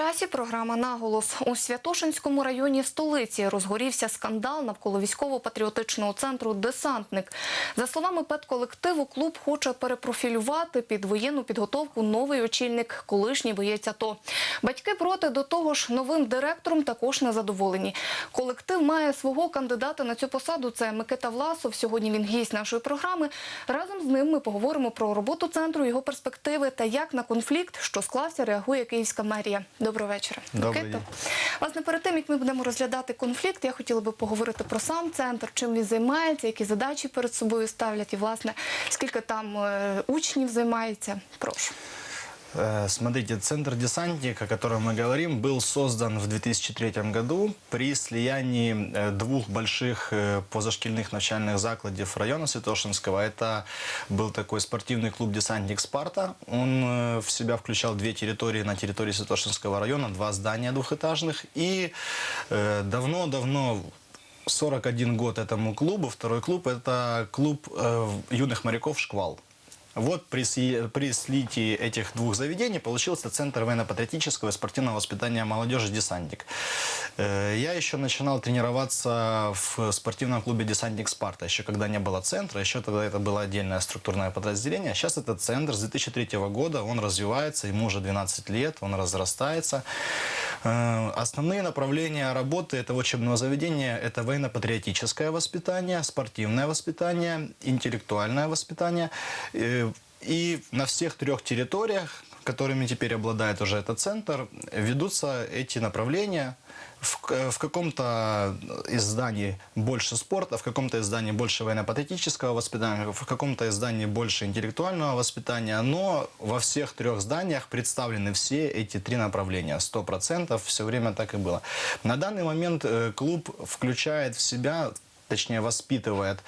часі програма наголос у Святошинському районі столиці розгорівся скандал навколо військово-патріотичного центру Десантник. За словами педколективу, клуб хоче перепрофілювати під воєнну підготовку новий очільник, колишній боєць АТО. Батьки проти до того ж новим директором також незадоволені. Колектив має свого кандидата на цю посаду. Це Микита Власов. Сьогодні він гість нашої програми. Разом з ним ми поговоримо про роботу центру, його перспективи та як на конфлікт, що склався, реагує Київська мерія. Доброго вечора. Добрий Микито. день. Власне, перед тим як ми будемо розглядати конфлікт, я хотіла би поговорити про сам центр, чим він займається, які задачі перед собою ставлять, і власне скільки там е, учнів займається. Прошу. Э, Смотрите, центр десантник, о котором мы говорим, был создан в 2003 году при слиянии э, двух больших э, позашкільных начальных закладов района Святошинского. Это был такой спортивный клуб «Десантник Спарта». Он в себя включал две территории на территории Святошинского района, два здания двухэтажных. И давно-давно 41 год этому клубу. Второй клуб – это клуб юных моряков «Шквал». Вот при, при слитии этих двух заведений получился Центр военно-патриотического и спортивного воспитания молодежи «Десантник». Э, Я еще начинал тренироваться в спортивном клубе «Десантник Спарта», еще когда не было центра, еще тогда это было отдельное структурное подразделение. Сейчас этот центр с 2003 года, он развивается, ему уже 12 лет, он разрастается. Э, Основные направления работы этого учебного заведения – это военно-патриотическое воспитание, спортивное воспитание, интеллектуальное воспитание. Э, И на всех трех территориях, которыми теперь обладает уже этот центр, ведутся эти направления. В, в каком-то из зданий больше спорта, в каком-то из зданий больше военно-патриотического воспитания, в каком-то из зданий больше интеллектуального воспитания, но во всех трех зданиях представлены все эти три направления. Сто процентов все время так и было. На данный момент э, клуб включает в себя, точнее воспитывает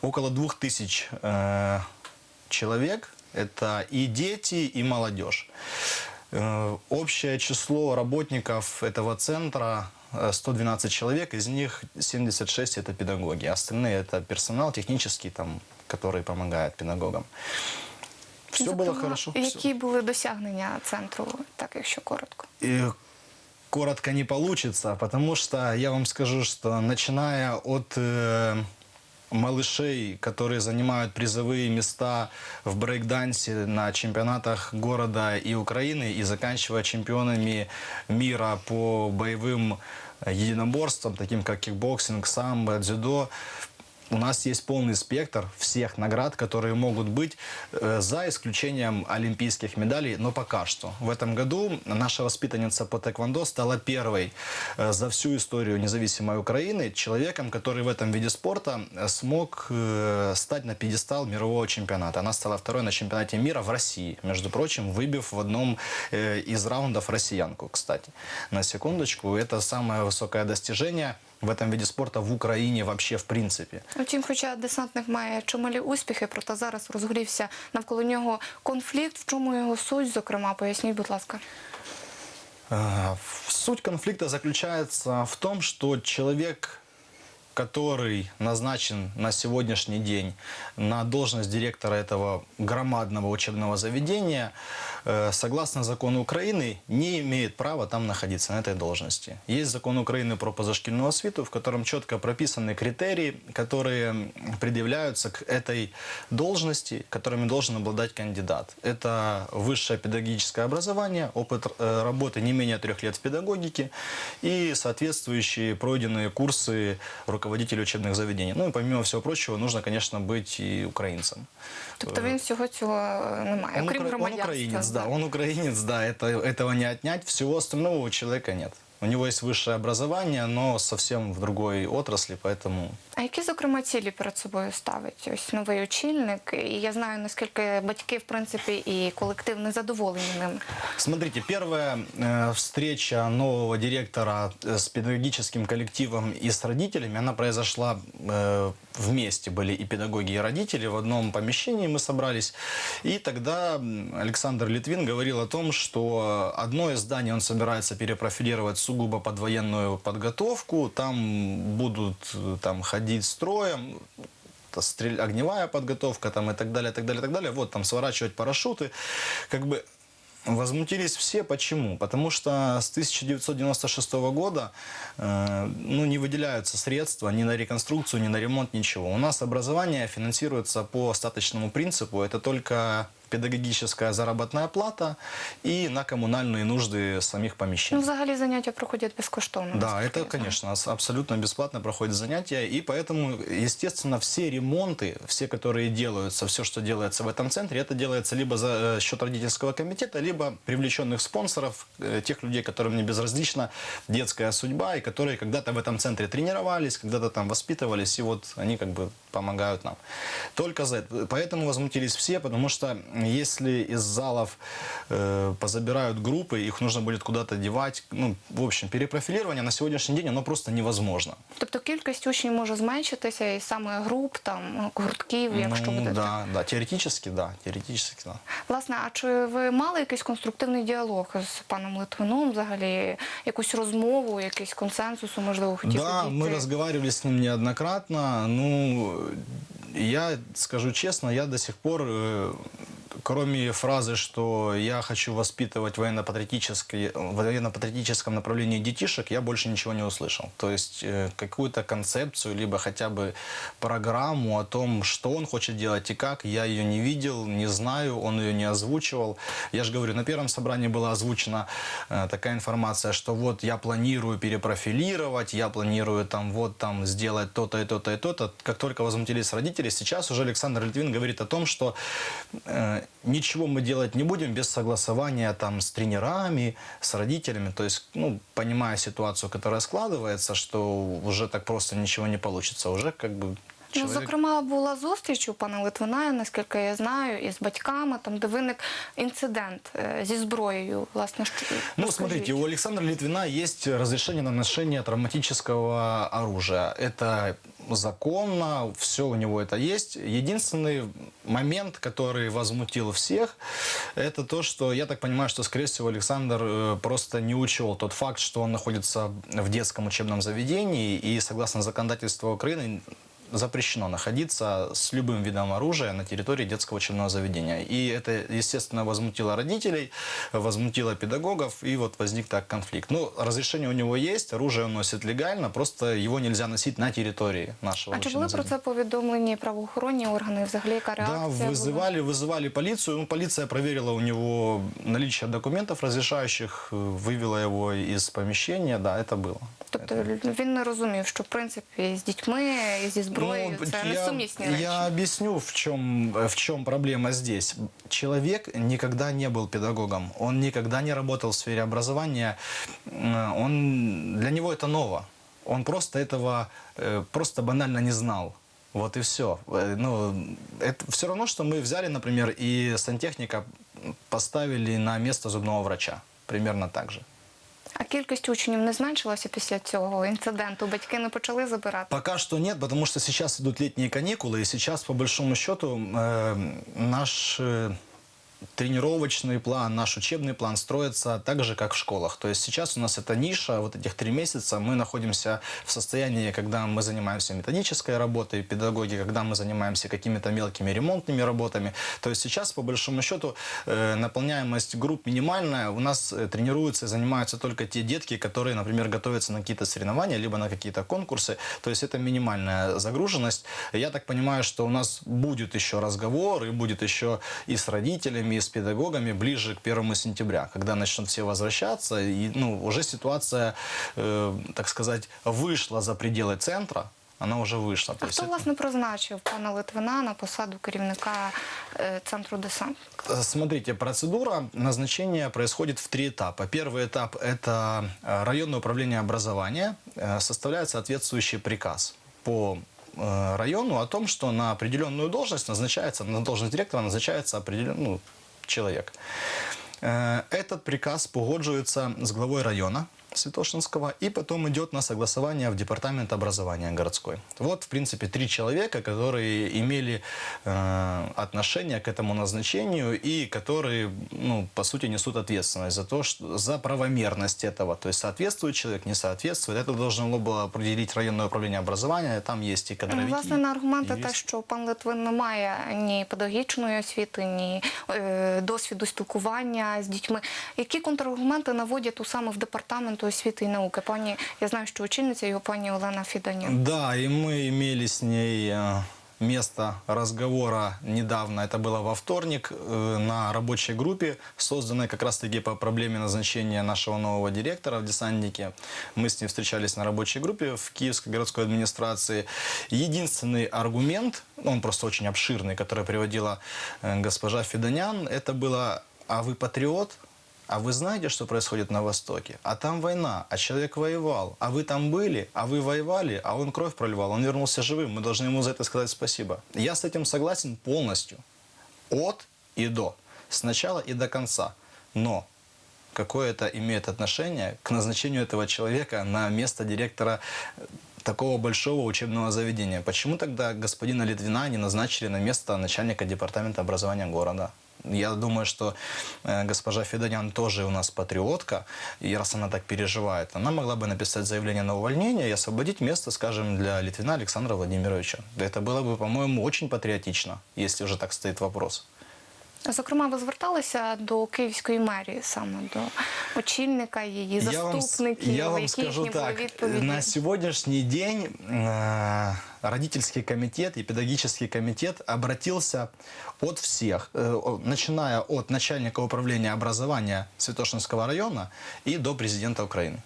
около двух тысяч э, человек. Это и дети, и молодежь. Э, Общее число работников этого центра э, 112 человек, из них 76 это педагоги, остальные это персонал технический, там, который помогает педагогам. Все было Зокрема, хорошо. всё. Які були досягнення центру, так якщо коротко? И коротко не получится, потому что я вам скажу, что начиная от э, малышей, которые занимают призовые места в брейкдансе на чемпионатах города и Украины, и заканчивая чемпионами мира по боевым единоборствам, таким как кикбоксинг, самбо, дзюдо, у нас есть полный спектр всех наград, которые могут быть, э, за исключением олимпийских медалей, но пока что. В этом году наша воспитанница по тэквондо стала первой э, за всю историю независимой Украины человеком, который в этом виде спорта э, смог э, стать на пьедестал мирового чемпионата. Она стала второй на чемпионате мира в России, между прочим, выбив в одном э, из раундов россиянку, кстати. На секундочку, это самое высокое достижение в этом виде спорта в Украине вообще в принципе. Втім, хоча десантник має чималі успіхи, проте зараз розгорівся навколо нього конфлікт. В чому його суть, зокрема, поясніть, будь ласка. Э, Суть конфликта заключается в том, что человек, который назначен на сегодняшний день на должность директора этого громадного учебного заведения, э, согласно закону Украины, не имеет права там находиться, на этой должности. Есть закон Украины про позашкільну освіту, в котором четко прописаны критерии, которые предъявляются к этой должности, которыми должен обладать кандидат. Это высшее педагогическое образование, опыт э, работы не менее трех лет в педагогике и соответствующие пройденные курсы руководителей учебных заведений. Ну и помимо всего прочего, нужно, конечно, быть и украинцем. Тобто він всього цього е, не має, Он, окрім укра- он громадянства. украинец, да, он украинец, да, это, этого не отнять, всего остального у человека нет. У него есть высшее образование, но совсем в другой отрасли, поэтому А які, зокрема, цілі перед собою ставить ось новий очільник? І я знаю, наскільки батьки, в принципі, і колектив незадоволені ним. Смотрите, первая э, встреча нового директора э, с педагогическим коллективом и с родителями, она произошла э, вместе, были и педагоги, и родители, в одном помещении мы собрались. И тогда м, Александр Литвин говорил о том, что одно из зданий он собирается перепрофилировать сугубо под военную подготовку, там будут э, там, ходить строем, стрель- огневая подготовка там, и так далее, так далее, так далее. Вот там сворачивать парашюты. Как бы Возмутились все. Почему? Потому что с 1996 года э, ну, не выделяются средства ни на реконструкцию, ни на ремонт, ничего. У нас образование финансируется по остаточному принципу. Это только педагогическая заработная плата и на коммунальные нужды самих Ну, помещений. взагалі заняття проходять безкоштовно. Да, это, конечно, абсолютно бесплатно проходят занятия, и поэтому, естественно, все ремонты, все, которые делаются, все, что делается в этом центре, это делается либо за э, счет родительского комитета, либо привлеченных спонсоров, э, тех людей, которым не безразлична детская судьба, и которые когда-то в этом центре тренировались, когда-то там воспитывались, и вот они как бы помогают нам. Только за это. Поэтому возмутились все, потому что если из залов э, позабирают группы, их нужно будет куда-то девать, ну, в общем, перепрофилирование на сегодняшний день, оно просто невозможно. Тобто кількість учнів може зменшитися і саме груп, там гуртків, якщо ну, буде. да, да, теоретически, да, теоретически, да. Власне, а чи ви мали якийсь конструктивний діалог з паном Литвином, взагалі якусь розмову, якийсь консенсусу, можливо, хотів Да, дійти? мы разговаривали с ним неоднократно. Ну, я скажу честно, я до сих пор, э, кроме фразы, что я хочу воспитывать военно-патриотическое- в военно-патриотическом направлении детишек, я больше ничего не услышал. То есть э, какую-то концепцию, либо хотя бы программу о том, что он хочет делать и как, я ее не видел, не знаю, он ее не озвучивал. Я же говорю, на первом собрании была озвучена э, такая информация, что вот я планирую перепрофилировать, я планирую там вот там сделать то-то и то-то и то-то. Как только возмутились родители, сейчас уже Александр Литвин говорит о том, что э, ничего мы делать не будем без согласования там с тренерами, с родителями. То есть, ну, понимая ситуацию, которая складывается, что уже так просто ничего не получится. Уже как бы Ну, человек... зокрема, була зустріч у пана Литвина, наскільки я знаю, із батьками, там, де виник інцидент е, зі зброєю. Власне, що Ну, розкажіть. смотрите, у Александра Литвина есть разрешение на ношение травматического оружия. Это законно, все у него это есть. Единственный момент, который возмутил всех, это то, что, я так понимаю, что, скорее всего, Александр э, просто не учел тот факт, что он находится в детском учебном заведении, и, согласно законодательству Украины, запрещено находиться с любым видом оружия на территории детского учебного заведения. И это, естественно, возмутило родителей, возмутило педагогов, и вот возник так конфликт. Ну, разрешение у него есть, оружие он носит легально, просто его нельзя носить на территории нашего А чи учебного були про заведения. це повідомлені правоохоронні органи? Взагалі, яка Да, реакція була? вызывали, вызывали полицию. Ну, полиция проверила у него наличие документов разрешающих, э, вывела его из помещения. Да, это было. Тобто він не розумів, що в принципі з дітьми і зі зброєю Ну, це я, несумісні речі. я объясню, в чем, в чем проблема здесь. Человек никогда не был педагогом, он никогда не работал в сфере образования, М, он, для него это ново. Он просто этого, э, просто банально не знал. Вот и все. Ну, это все равно, что мы взяли, например, и сантехника поставили на место зубного врача. Примерно так же. А кількість учнів не зменшилася після цього інциденту? Батьки не почали забирати? Пока что нет, потому что сейчас идут летние каникулы, и сейчас, по большому счету, э, наш э, тренировочный план, наш учебный план строится так же, как в школах. То есть сейчас у нас это ниша, вот этих три месяца мы находимся в состоянии, когда мы занимаемся методической работой, педагоги, когда мы занимаемся какими-то мелкими ремонтными работами. То есть сейчас, по большому счету, э, наполняемость групп минимальная. У нас э, тренируются и занимаются только те детки, которые, например, готовятся на какие-то соревнования, либо на какие-то конкурсы. То есть это минимальная загруженность. Я так понимаю, что у нас будет еще разговор, и будет еще и с родителями, и с педагогами ближе к 1 сентября, когда начнут все возвращаться. И ну, уже ситуация, э, так сказать, вышла за пределы центра. Она уже вышла. А хто власне призначив пана Литвина на посаду керівника центру десант? Э, Смотрите, процедура назначения происходит в три этапа. Первый этап – это э, районное управление образования. Э, Составляет соответствующий приказ по району о том, что на определенную должность назначается, на должность директора назначается определенный ну, человек. Э, Этот приказ погоджуется с главой района. Святошинского, и потом идет на согласование в департамент образования городской. Вот, в принципе, три человека, которые имели э, отношение к этому назначению и которые, ну, по сути, несут ответственность за то, что, за правомерность этого. То есть соответствует человек, не соответствует. Это должно было определить районное управление образования. Там есть и Ну, кадровики. Власне, на аргументи и те, юристы. що пан Литвин не має ні педагогічної освіти, ні е, досвіду спілкування з дітьми. Які контраргументи наводять у саме в департаменту освіти і науки? Пані, я знаю, що очільниця його пані Олена Фіданян. Да, и мы имели с ней э, место разговора недавно, это было во вторник, э, на рабочей группе, созданной как раз-таки по проблеме назначения нашего нового директора в десантнике. Мы с ней встречались на рабочей группе в Киевской городской администрации. Единственный аргумент, он просто очень обширный, который приводила э, госпожа Федонян, это было «А вы патриот?» А вы знаете, что происходит на Востоке? А там война, а человек воевал. А вы там были, а вы воевали, а он кровь проливал. Он вернулся живым. Мы должны ему за это сказать спасибо. Я с этим согласен полностью. От и до. С начала и до конца. Но какое это имеет отношение к назначению этого человека на место директора такого большого учебного заведения? Почему тогда господина Литвина не назначили на место начальника департамента образования города? Я думаю, что э, госпожа Федонян тоже у нас патриотка, и раз она так переживает, она могла бы написать заявление на увольнение и освободить место, скажем, для Литвина Александра Владимировича. Это было бы, по-моему, очень патриотично, если уже так стоит вопрос. Зокрема, ви зверталися до Київської мерії саме до очільника її Я вам, с- заступників, я вам які скажу їхні були так, відповіді. на сегодняшний день э, родительский комитет и педагогический комитет обратился от всех, э, начиная от начальника управления образования Святошинского района и до президента Украины.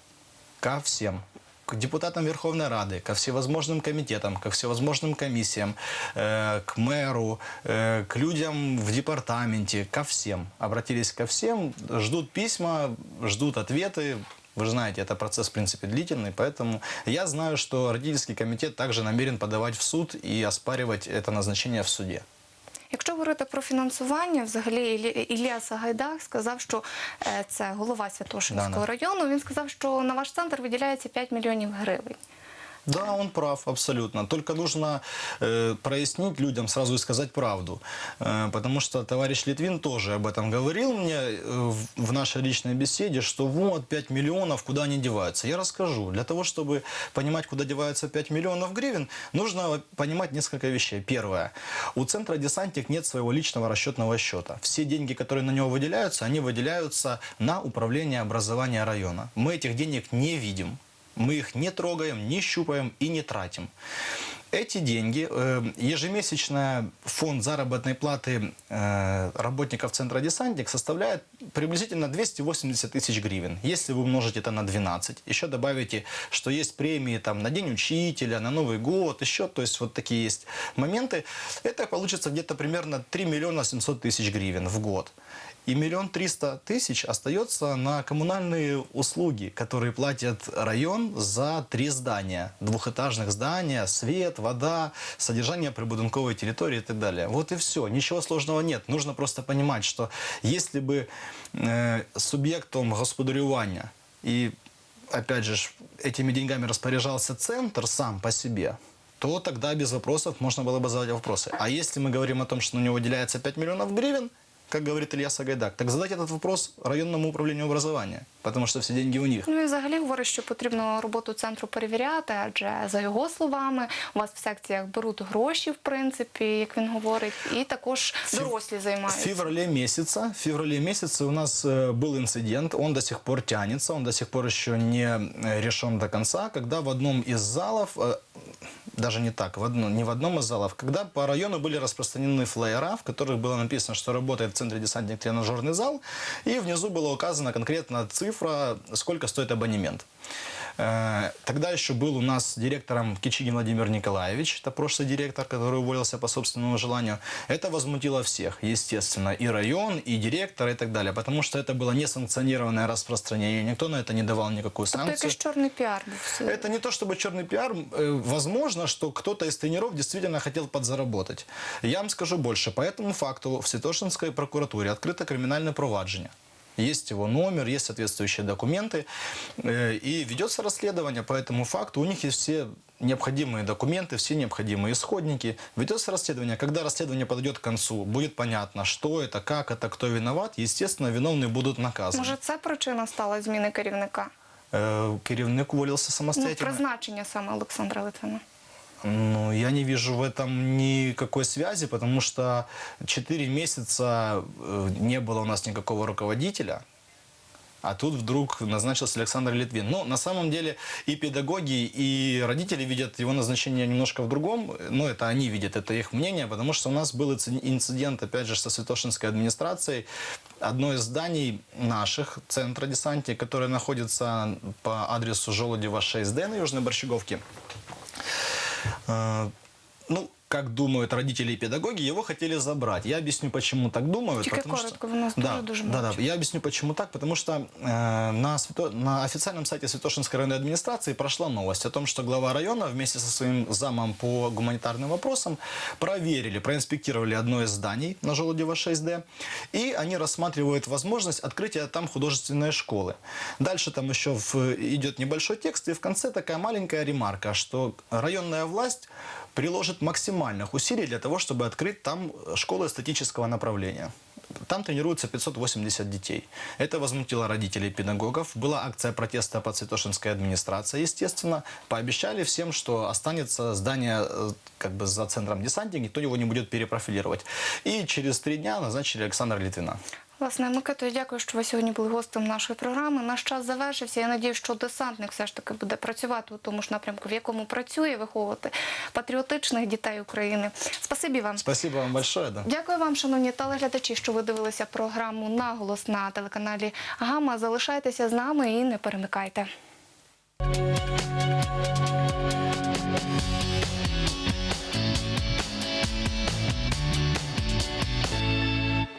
Ко всем. К депутатам Верховной Рады, ко всевозможным комитетам, ко всевозможным комиссиям, э, к мэру, э, к людям в департаменте, ко всем. Обратились ко всем, ждут письма, ждут ответы. Вы же знаете, это процесс, в принципе, длительный, поэтому я знаю, что родительский комитет также намерен подавать в суд и оспаривать это назначение в суде. Якщо говорити про фінансування, взагалі Ілля- Ілля Сагайдак сказав, що е, це голова Святошинського Да-да. району. Він сказав, що на ваш центр виділяється 5 мільйонів гривень. Да, он прав, абсолютно. Только нужно э, прояснить людям сразу и сказать правду. Э, потому что товарищ Литвин тоже об этом говорил мне э, в, в нашей личной беседе, что вот 5 миллионов, куда они деваются. Я расскажу. Для того, чтобы понимать, куда деваются 5 миллионов гривен, нужно понимать несколько вещей. Первое. У центра «Десантник» нет своего личного расчетного счета. Все деньги, которые на него выделяются, они выделяются на управление образования района. Мы этих денег не видим. Мы их не трогаем, не щупаем и не тратим. Эти деньги, э, ежемесячный фонд заработной платы э, работников Центра «Десантник» составляет приблизительно 280 тысяч гривен. Если вы умножите это на 12, еще добавите, что есть премии там, на День учителя, на Новый год, еще, то есть вот такие есть моменты, это получится где-то примерно 3 миллиона 700 тысяч гривен в год. И миллион триста тысяч остается на коммунальные услуги, которые платит район за три здания. Двухэтажных здания, свет, вода, содержание прибудинковой территории и так далее. Вот и все. Ничего сложного нет. Нужно просто понимать, что если бы э, субъектом господарювання и, опять же, этими деньгами распоряжался центр сам по себе, то тогда без вопросов можно было бы задать вопросы. А если мы говорим о том, что на него выделяется 5 миллионов гривен, как говорит Илья Сагайдак, так задать этот вопрос районному управлению образования, потому что все деньги у них. Ну і взагалі говорить, що потрібно роботу центру перевіряти, адже за його словами у вас в секціях беруть гроші, в принципі, як він говорить, і також дорослі В займаються. феврале месяца, в феврале месяце у нас э, был инцидент, он до сих пор тянется, он до сих пор еще не э, решен до конца, когда в одном из залов, э, даже не так, в одно, не в одном из залов, когда по району были распространены флеера, в которых было написано, что работает в центре десантник тренажерный зал, и внизу была указана конкретно цифра, сколько стоит абонемент. Э, Тогда еще был у нас директором Кичигин Владимир Николаевич, это прошлый директор, который уволился по собственному желанию. Это возмутило всех, естественно, и район, и директор, и так далее, потому что это было несанкционированное распространение, никто на это не давал никакую санкцию. чорний піар був. Это не то чтобы черный пиар. Э, Возможно, что кто-то из тренеров действительно хотел подзаработать. Я вам скажу больше. По этому факту в Святошинской прокуратуре открыто криминальное проваджение. Есть его номер, есть соответствующие документы. э, И ведется расследование по этому факту. У них есть все необходимые документы, все необходимые исходники. Ведется расследование. Когда расследование подойдет к концу, будет понятно, что это, как это, кто виноват. Естественно, виновные будут наказаны. Може, це причина стала зміни керівника? Э, Керівник уволился Ну, самостоятельно. призначення саме Олександра Литвина. Ну, я не вижу в этом никакой связи, потому что 4 месяца э, не было у нас никакого руководителя, а тут вдруг назначился Александр Литвин. Ну, на самом деле и педагоги, и родители видят его назначение немножко в другом, но это они видят, это их мнение, потому что у нас был инци- инцидент, опять же, со Святошинской администрацией. Одно из зданий наших, центра десантника, которое находится по адресу Желудева 6D на Южной Борщеговке, ну, как думают родители и педагоги, его хотели забрать. Я объясню, почему так думают. Тільки потому что- коротко, ви нас да, дуже да, да, я объясню, почему так. Потому что э, на, Свято- на официальном сайте Святошинской районной администрации прошла новость о том, что глава района вместе со своим замом по гуманитарным вопросам проверили, проинспектировали одно из зданий на Желудева 6D, и они рассматривают возможность открытия там художественной школы. Дальше там еще в- идет небольшой текст, и в конце такая маленькая ремарка, что районная власть приложит максимальных усилий для того, чтобы открыть там школу эстетического направления. Там тренируются 580 детей. Это возмутило родителей педагогов. Была акция протеста под Святошинской администрацией, естественно. Пообещали всем, что останется здание э, как бы за центром десантника, никто его не будет перепрофилировать. И через три дня назначили Александра Литвина. Власне, Микито, я дякую, що ви сьогодні були гостем нашої програми. Наш час завершився. Я надію, що десантник все ж таки буде працювати у тому ж напрямку, в якому працює, виховувати патріотичних дітей України. Спасибі вам. Спасибо вам большое. Да. Дякую вам, шановні телеглядачі, що ви дивилися програму наголос на телеканалі Гама. Залишайтеся з нами і не перемикайте.